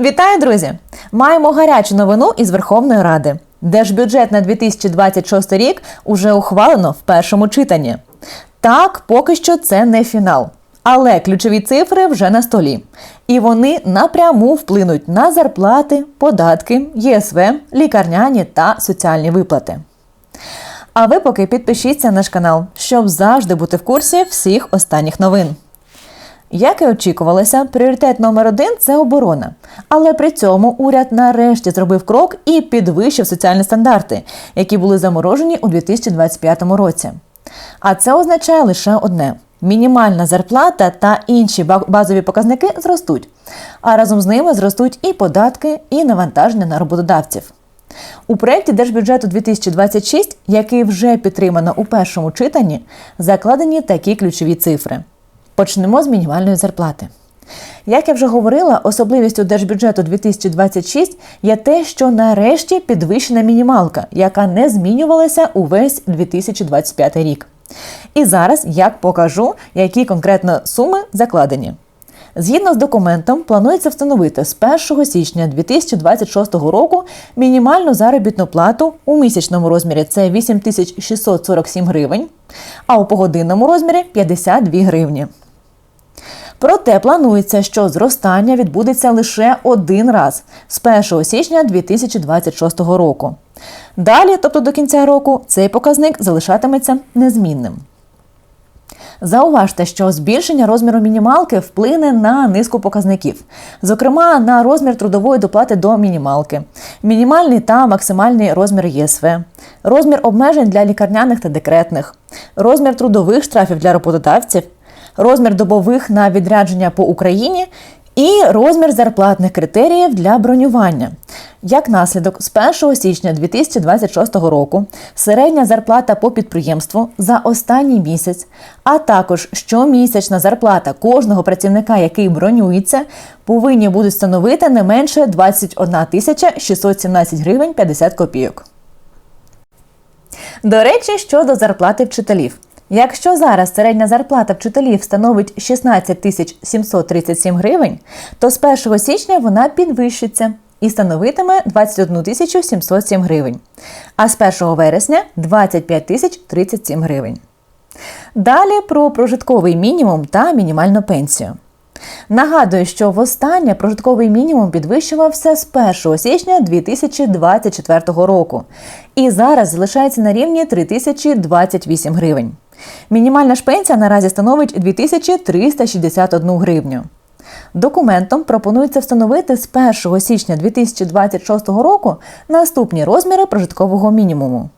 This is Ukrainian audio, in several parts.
Вітаю, друзі! Маємо гарячу новину із Верховної Ради. Держбюджет на 2026 рік уже ухвалено в першому читанні. Так, поки що це не фінал. Але ключові цифри вже на столі. І вони напряму вплинуть на зарплати, податки, ЄСВ, лікарняні та соціальні виплати. А ви поки підпишіться на наш канал, щоб завжди бути в курсі всіх останніх новин. Як і очікувалося, пріоритет номер один це оборона. Але при цьому уряд нарешті зробив крок і підвищив соціальні стандарти, які були заморожені у 2025 році. А це означає лише одне: мінімальна зарплата та інші базові показники зростуть, а разом з ними зростуть і податки, і навантаження на роботодавців. У проєкті Держбюджету 2026, який вже підтримано у першому читанні, закладені такі ключові цифри. Почнемо з мінімальної зарплати. Як я вже говорила, особливістю держбюджету 2026 є те, що нарешті підвищена мінімалка, яка не змінювалася увесь 2025 рік. І зараз я покажу, які конкретно суми закладені. Згідно з документом, планується встановити з 1 січня 2026 року мінімальну заробітну плату у місячному розмірі це 8647 гривень, а у погодинному розмірі 52 гривні. Проте планується, що зростання відбудеться лише один раз з 1 січня 2026 року. Далі, тобто до кінця року, цей показник залишатиметься незмінним. Зауважте, що збільшення розміру мінімалки вплине на низку показників, зокрема на розмір трудової доплати до мінімалки, мінімальний та максимальний розмір ЄСВ, розмір обмежень для лікарняних та декретних, розмір трудових штрафів для роботодавців, розмір добових на відрядження по Україні і розмір зарплатних критеріїв для бронювання. Як наслідок, з 1 січня 2026 року середня зарплата по підприємству за останній місяць, а також щомісячна зарплата кожного працівника, який бронюється, повинні будуть становити не менше 21 тисяча 617 гривень 50 копійок. До речі, щодо зарплати вчителів. Якщо зараз середня зарплата вчителів становить 16 тисяч 737 гривень, то з 1 січня вона підвищиться і становитиме 21 тисячу 707 гривень, а з 1 вересня 25 тисяч 37 гривень. Далі про прожитковий мінімум та мінімальну пенсію. Нагадую, що востаннє прожитковий мінімум підвищувався з 1 січня 2024 року і зараз залишається на рівні 3028 гривень. Мінімальна ж пенсія наразі становить 2361 гривню. Документом пропонується встановити з 1 січня 2026 року наступні розміри прожиткового мінімуму.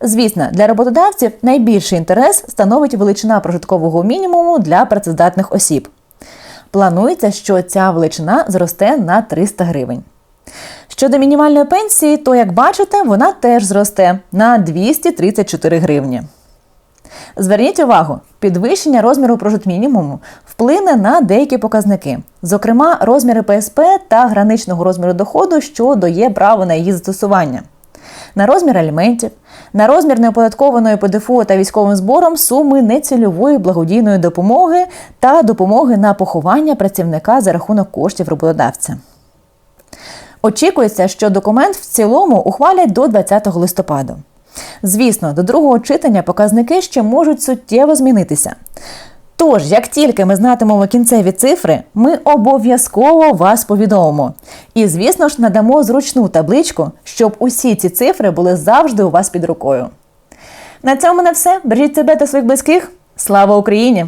Звісно, для роботодавців найбільший інтерес становить величина прожиткового мінімуму для працездатних осіб. Планується, що ця величина зросте на 300 гривень. Щодо мінімальної пенсії, то, як бачите, вона теж зросте на 234 гривні. Зверніть увагу, підвищення розміру прожитмінімуму вплине на деякі показники, зокрема розміри ПСП та граничного розміру доходу, що дає право на її застосування, на розмір аліментів, на розмір неоподаткованої ПДФО та військовим збором суми нецільової благодійної допомоги та допомоги на поховання працівника за рахунок коштів роботодавця. Очікується, що документ в цілому ухвалять до 20 листопада. Звісно, до другого читання показники ще можуть суттєво змінитися. Тож, як тільки ми знатимемо кінцеві цифри, ми обов'язково вас повідомимо. І, звісно ж, надамо зручну табличку, щоб усі ці цифри були завжди у вас під рукою. На цьому на все. Бережіть себе та своїх близьких. Слава Україні!